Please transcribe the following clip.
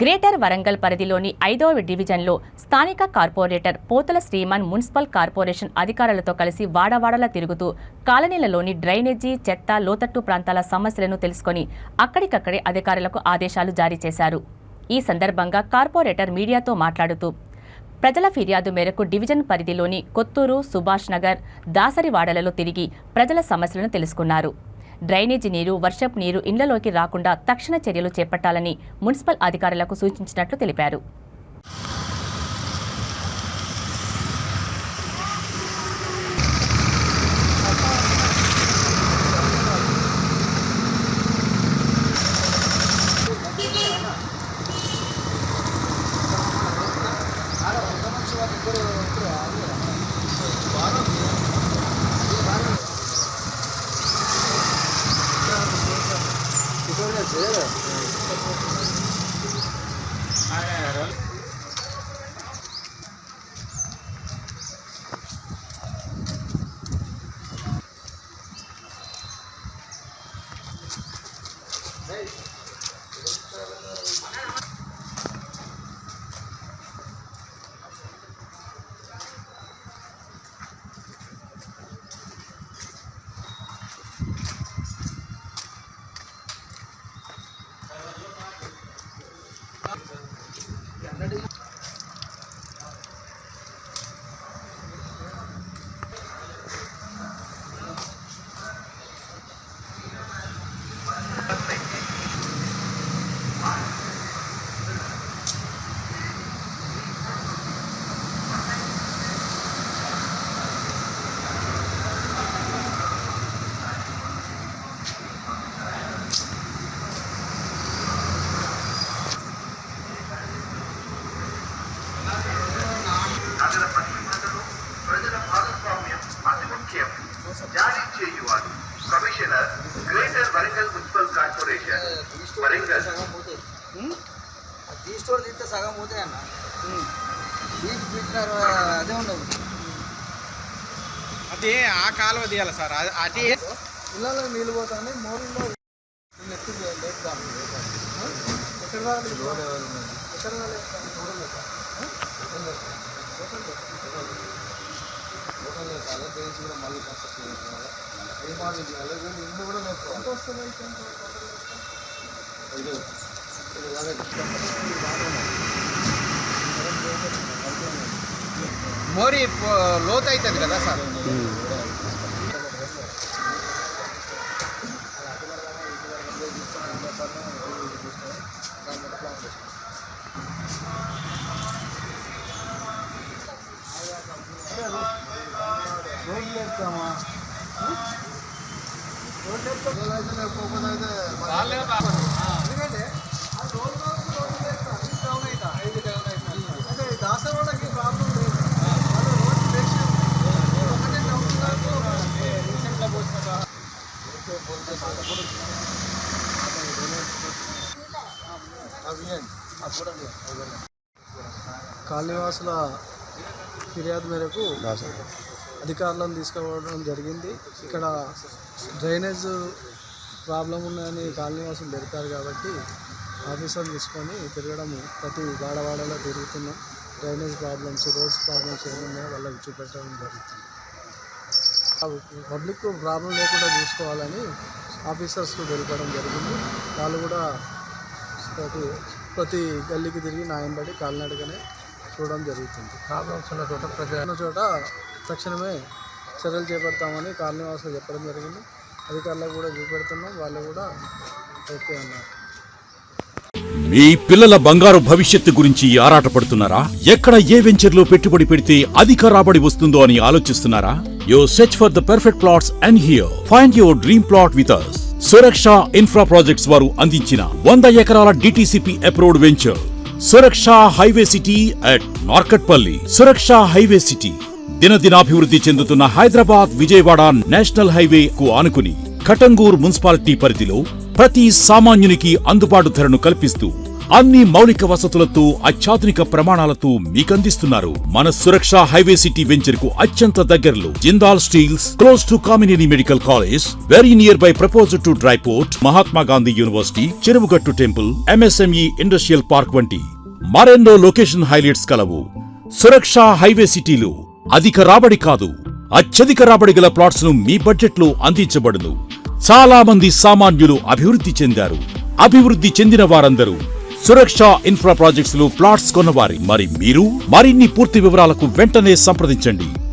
Greater Warangal పరిధిలోని ఐదవ డివిజన్లో స్థానిక కార్పొరేటర్ పోతల శ్రీమాన్ మున్సిపల్ కార్పొరేషన్ అధికారులతో కలిసి వాడవాడలా తిరుగుతూ కాలనీలలోని డ్రైనేజీ చెత్త లోతట్టు ప్రాంతాల సమస్యలను తెలుసుకొని అక్కడికక్కడే అధికారులకు ఆదేశాలు జారీ చేశారు. ఈ సందర్భంగా కార్పొరేటర్ మీడియాతో మాట్లాడుతూ ప్రజల ఫిర్యాదు మేరకు డివిజన్ పరిధిలోని కొత్తూరు సుభాష్ నగర్ దాసరివాడలలో తిరిగి ప్రజల సమస్యలను తెలుసుకున్నారు. డ్రైనేజీ నీరు వర్షపు నీరు ఇళ్ళలోకి రాకుండా తక్షణ చర్యలు చేపట్టాలని మున్సిపల్ అధికారులకు సూచించినట్లు తెలిపారు నగర చేయువారు commissioner greater Warangal municipal corporation Warangal tea స్టోర్ తీస్తే సగం పోతాయి అన్న. బీచ్ ఫిట్నర్ అదే ఉండదు. అది ఆ కాలువ తీయాలి సార్. అది ఇళ్ళలో నీళ్ళు పోతాయి మోరీలో లేపుదాం ఎక్కడ ఎక్కడ రావాలి మళ్ళీ కన్స్ట్రక్షన్ ఏ మార్గం చేయాలి ఇల్లు కూడా నేర్చుకోవాలి ఎంత వస్తుంది ఇది ఇది అదే మోరి పో- లోతు అవుతుంది కదా సార్ రోడ్లు అయితే లేకపోతే అయితే ఎందుకంటే ఆ రోడ్డు వరకు రోడ్లు వేస్తాం ఇది డౌన్ అవుతా ఇది డౌన్ అవుతా అంటే దాసవాడకి ప్రాబ్లం లేదు వాళ్ళు రోడ్డు వేసి ఒకటే డౌన్ రీసెంట్గా పోసిన కాలనీవాసుల ఫిర్యాదు మేరకు అధికారులను తీసుకురావడం జరిగింది. ఇక్కడ డ్రైనేజ్ ప్రాబ్లం ఉందని కాలనీవాసులు పెడతారు కాబట్టి ఆఫీసర్ తీసుకొని తిరగడం ప్రతి వాడవాడలో తిరుగుతున్నాం డ్రైనేజ్ ప్రాబ్లమ్స్ రోడ్స్ ప్రాబ్లమ్స్ ఏమున్నాయో వాళ్ళకి చూపెట్టడం జరుగుతుంది. పబ్లిక్ ప్రాబ్లం లేకుండా చూసుకోవాలని ఆఫీసర్స్కు తెలిపడం జరిగింది. వాళ్ళు కూడా ప్రతి ప్రతి గల్లీకి తిరిగి న్యాయం పడి కాలినడకనే చూడడం జరుగుతుంది. ప్రాబ్లమ్స్ ఉన్న చోట ప్రజలు చోట తక్షణమే చర్యలు చేపడతామని కాలనీవాసులు చెప్పడం జరిగింది. అధికారులకు కూడా చూపెడుతున్నాం. వాళ్ళు కూడా ఓకే అన్నారు. మీ పిల్లల బంగారు భవిష్యత్తు గురించి ఆరాటపడుతున్నారా? ఎక్కడ ఏ వెంచర్లో పెట్టుబడి పెడితే అధిక రాబడి వస్తుందో అని ఆలోచిస్తున్నారా? Yo search for the perfect plots and here. Find your dream plot with us Suraksha infra projects వారు అందించిన వంద ఎకరాల DTCP approved venture. Suraksha highway city at Narketpally Suraksha highway city. దినదినాభివృద్ధి చెందుతున్న హైదరాబాద్ విజయవాడ నేషనల్ హైవే కు ఆనుకుని కటంగూర్ మున్సిపాలిటీ పరిధిలో ప్రతి సామాన్యునికి అందుబాటు ధరను కల్పిస్తూ అన్ని మౌలిక వసతులతో అత్యాధునిక ప్రమాణాలతో మీకందిస్తున్నారు మన సురక్ష హైవే సిటీ వెంచర్కు అత్యంత దగ్గరలో Jindal steels close to Kamineni medical college very near by propose to dry port Mahatma Gandhi university Cheruvugattu temple MSME industrial park వంటి మరెన్నో లొకేషన్ హైలైట్స్ కలవు. సురక్ష హైవే సిటీలు అధిక రాబడి కాదు అత్యధిక రాబడి గల ప్లాట్స్ను మీ బడ్జెట్లో అందించబడును. చాలా మంది సామాన్యులు అభివృద్ధి చెందారు. అభివృద్ధి చెందిన వారందరూ సురక్ష ఇన్ఫ్రా ప్రాజెక్ట్స్లో ప్లాట్స్ కొన్నవారి మరి మీరు? మరిన్ని పూర్తి వివరాలకు వెంటనే సంప్రదించండి.